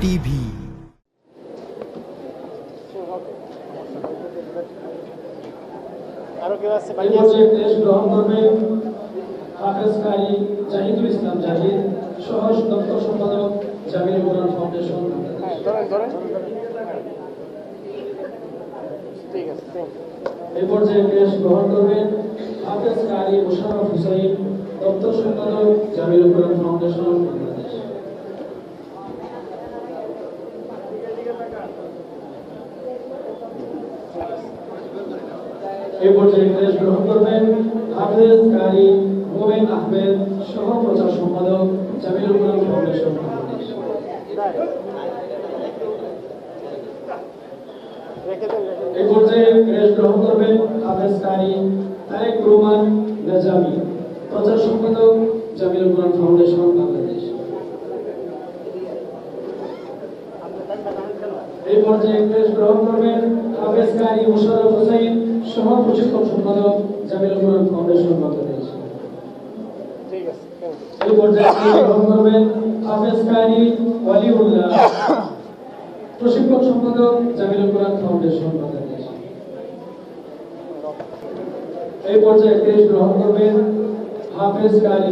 TV আছে? পর্যায়ে দেশ গ্রহণ করবেন হাফেজ কারি জাহিদুল ইসলাম জাহিদ সহ দপ্তর সম্পাদক জামিল কোরআন ফাউন্ডেশন। হ্যাঁ. এই পর্যায়ে গ্রহণ করবেন হাফেজ কারি হুসাইন দপ্তর সম্পাদক জামিল কোরআন ফাউন্ডেশন বাংলাদেশ। এই পর্যায়ে দেশ গ্রহণ করবেন হাফেজ কারি প্রচার সম্পাদক জামিল ফাউন্ডেশন এই পর্যায়ে তারেক রহমান নেজামি। প্রচার সম্পাদক জামিল কোরআন ফাউন্ডেশন বাংলাদেশ। এই পর্যায়ে ক্রেশ গ্রহণ করবেন হাফেজ কারি, মুশাররফ হোসেন সহ সম্পাদক জামিল কোরআন ফাউন্ডেশন. এই পর্যায়ে গ্রহণ করবেন হাফেজ কারি ওয়ালিউল্লাহ। প্রশিক্ষক সম্পাদক জামিল কোরআন ফাউন্ডেশন বাংলাদেশ এই পর্যায়ে ক্রেশ গ্রহণ করবেন হাফেজ কারি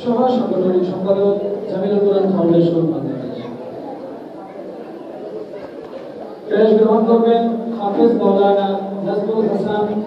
সহ সাংগঠনিক সম্পাদক জামিল কোরআন ফাউন্ডেশন ক্রেশ গ্রহণ করবেন হাফেজ মৌলানা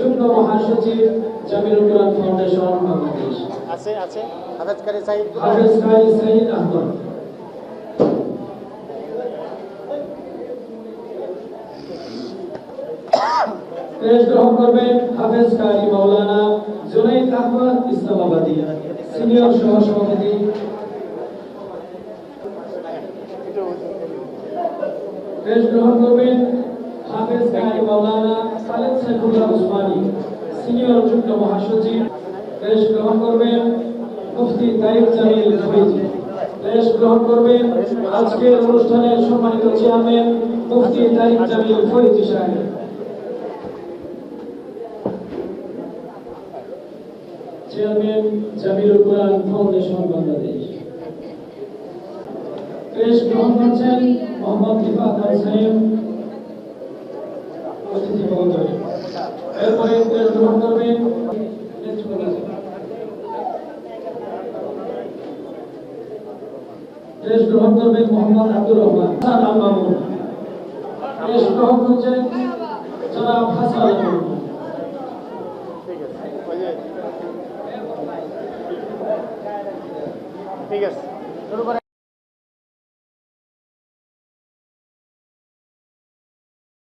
যুগ্ম মহাসচিব জামিল কোরআন ফাউন্ডেশন বাংলাদেশ। আছে আছে। হাফেজকারী সাহিদ হাফেজ কারি সঈদ আহমদ। দেশ গ্রহণ করবেন হাফেজ কারি মাওলানা জুনাইদ আহমদ ইসলামাবাদী সিনিয়র সহ সভাপতি একটু গ্রহণ করবেন হাফেজ কারি মাওলানা খালেদ সাইফুল্লাহ উসমানী সিনিয়র যুগ্ম মহাসচিব, দেশ গ্রহণ করবেন মুফতি তারিক জামিল ফৈজি দেশ গ্রহণ করবেন আজকের অনুষ্ঠানের সম্মানিত চেয়ারম্যান মুফতি তারিক জামিল ফৈজি সাহেব। Chairman Jamil Quran Foundation Bangladesh. দেশ গ্রহণ করছেন মোহাম্মদ রিফাত আল সাহেব অতিথি মহোদয় এরপরে গ্রহণ গ্রহণ গ্রহণ ঠিক আছে। শুরু করে